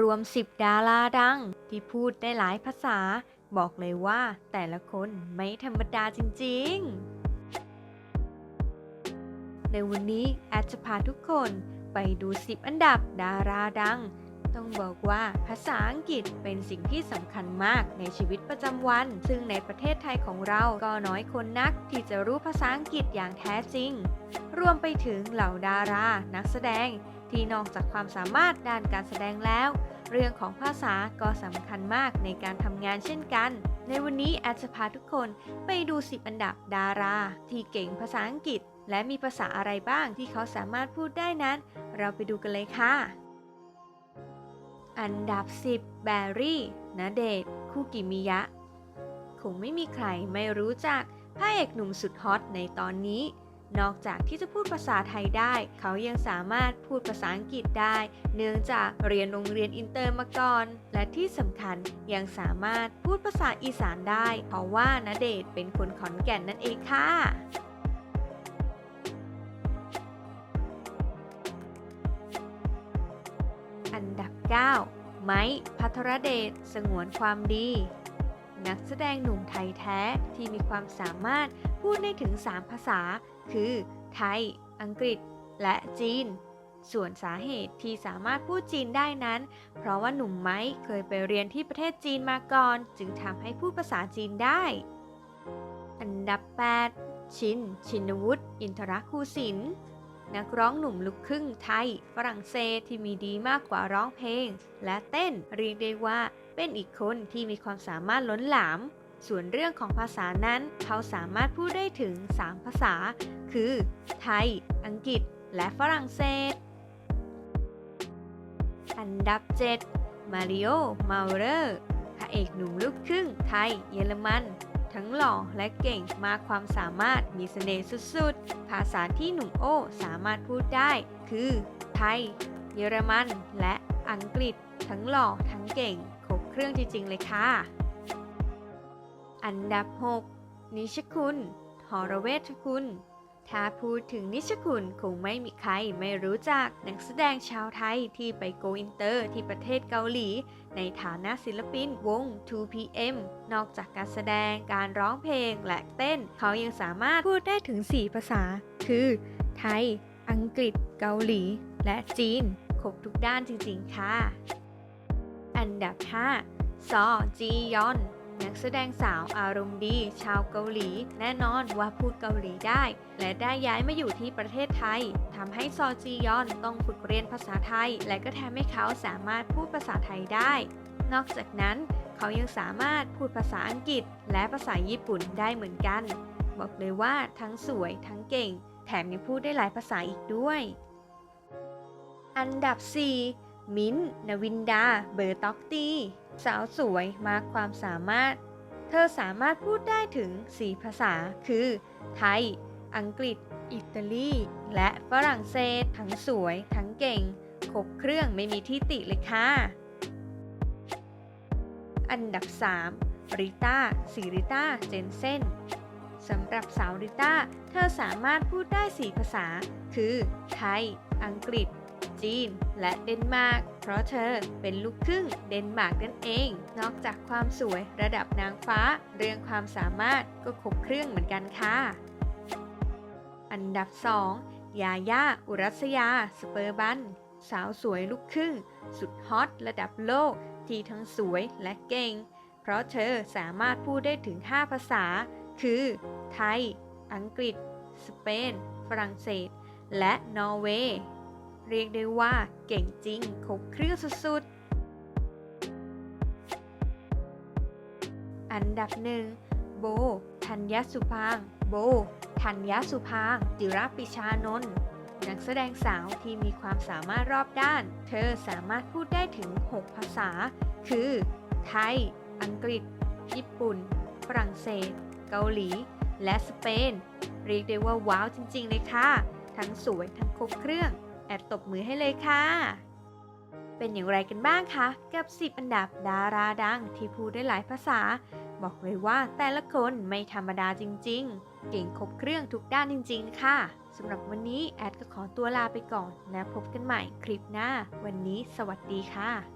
รวม 10 ดาราดัง ที่พูดได้หลายภาษา บอกเลยว่าแต่ละคนไม่ธรรมดาจริงๆ ในวันนี้แอดจะพาทุกคนไปดู 10 อันดับดาราดัง ต้องบอกว่าภาษาอังกฤษเป็นสิ่งที่สำคัญมากในชีวิตประจำวัน ซึ่งในประเทศไทยของเราก็น้อยคนนักที่จะรู้ภาษาอังกฤษอย่างแท้จริง รวมไปถึงเหล่าดารา นักแสดงที่นอกจากความสามารถด้านการแสดงแล้ว เรื่องของภาษาก็สำคัญมากในการทำงานเช่นกัน ในวันนี้แอดจะพาทุกคนไปดู 10 อันดับดารา ที่เก่งภาษาอังกฤษ และมีภาษาอะไรบ้างที่เขาสามารถพูดได้นั้น เราไปดูกันเลยค่ะ อันดับ 10 แบรี่ณเดชน์คุกิมิยะ คงไม่มีใครไม่รู้จักพระเอกหนุ่มสุดฮอตในตอนนี้ นอกจากที่จะพูดภาษาไทยได้ เขายังสามารถพูดภาษาอังกฤษได้ เนื่องจากเรียนโรงเรียนอินเตอร์มาก่อน และที่สำคัญยังสามารถพูดภาษาอีสานได้ เพราะว่าณเดชน์เป็นคนขอนแก่นนั่นเองค่ะอันดับ 9 ไม้พัทรเดช สงวนความดี นักแสดงหนุ่มไทยแท้ที่มีความสามารถ พูดได้ถึง 3 ภาษา คือ ไทย อังกฤษ และจีน ส่วนสาเหตุที่สามารถพูดจีนได้นั้น เพราะว่าหนุ่มไม้เคยไปเรียนที่ประเทศจีนมาก่อน จึงทำให้พูดภาษาจีนได้ อันดับ 8 ชิน ชินวุฒิ อินทรคูสิน นักร้องหนุ่มลูกครึ่งไทย ฝรั่งเศสที่มีดีมากกว่าร้องเพลง และเต้น เรียกได้ว่าเป็นอีกคนที่มีความสามารถล้นหลาม ส่วนเรื่องของภาษานั้น เขาสามารถพูดได้ถึง 3 ภาษา คือ ไทย อังกฤษ และฝรั่งเศส อันดับ 7 มาริโอ มาเรอร์ พระเอกหนุ่มลูกครึ่ง ไทย เยอรมัน ทั้งหล่อและเก่งมากความสามารถ มีเสน่ห์สุดๆ ภาษาที่หนุ่มโอ้สามารถพูดได้ คือ ไทย เยอรมัน และอังกฤษ ทั้งหล่อ ทั้งเก่ง ครบเครื่องจริงๆเลยค่ะ อันดับ 6 นิชคุณหรเวชคุณ ถ้าพูดถึงนิชคุณคงไม่มีใครไม่รู้จักนักแสดงชาวไทยที่ไปโกอินเตอร์ที่ประเทศเกาหลี ในฐานะศิลปินวง 2PM นอกจากการแสดงการร้องเพลงและเต้น เขายังสามารถพูดได้ถึง 4 ภาษา คือ ไทย อังกฤษ เกาหลี และจีน ครบทุกด้านจริงๆ ค่ะ อันดับ 5 ซอจียอน นักแสดงสาวอารมณ์ดี ชาวเกาหลี แน่นอนว่าพูดเกาหลีได้ และได้ย้ายมาอยู่ที่ประเทศไทยทำให้ซอจียอนต้องฝึกเรียนภาษาไทย และก็ทำให้เขาสามารถพูดภาษาไทยได้ นอกจากนั้นเขายังสามารถพูดภาษาอังกฤษ และภาษาญี่ปุ่นได้เหมือนกัน บอกเลยว่าทั้งสวยทั้งเก่ง แถมยังพูดได้หลายภาษาอีกด้วย อันดับ 4 มิ้นนวินดา เบอร์ต็อกตี สาวสวยมากความสามารถ เธอสามารถพูดได้ถึง 4 ภาษา คือ ไทย อังกฤษ อิตาลี และฝรั่งเศส ทั้งสวย ทั้งเก่ง ครบเครื่องไม่มีที่ติเลยค่ะ อันดับ 3 ริต้าสิริต้า เจนเซนสำหรับสาวริต้า เธอสามารถพูดได้ 4 ภาษา คือ ไทย อังกฤษ จีน และเดนมาร์ก เพราะเธอเป็นลูกครึ่งเดนมาร์กนั่นเอง นอกจากความสวยระดับนางฟ้า เรื่องความสามารถก็ครบเครื่องเหมือนกันค่ะ อันดับ 2 ยาย่า อุรัสยา สเปอร์บัน สาวสวยลูกครึ่ง สุดฮอตระดับโลก ที่ทั้งสวยและเก่ง เพราะเธอสามารถพูดได้ถึง 5 ภาษา คือ ไทย อังกฤษ สเปน ฝรั่งเศส และนอร์เวย์ เรียกได้ว่าเก่งจริงครบเครื่องสุดๆ อันดับหนึ่งโบ ธัญญสุพาง โบ ธัญญสุพาง จิรปิชานนท์นักแสดงสาวที่มีความสามารถรอบด้าน เธอสามารถพูดได้ถึง 6 ภาษา คือ ไทย อังกฤษ ญี่ปุ่น ฝรั่งเศส เกาหลี และสเปน เรียกได้ว่าว้าวจริง ๆ เลยค่ะ ทั้งสวยทั้งครบเครื่อง แอบตบมือให้เลยค่ะ เป็นอย่างไรกันบ้างคะ กับ 10 อันดับดาราดังที่พูดได้หลายภาษา บอกเลยว่าแต่ละคนไม่ธรรมดาจริง ๆ เก่งครบเครื่องทุกด้านจริง ๆ ค่ะสำหรับวันนี้แอดก็ขอตัวลาไปก่อน แล้วพบกันใหม่คลิปหน้า วันนี้สวัสดีค่ะ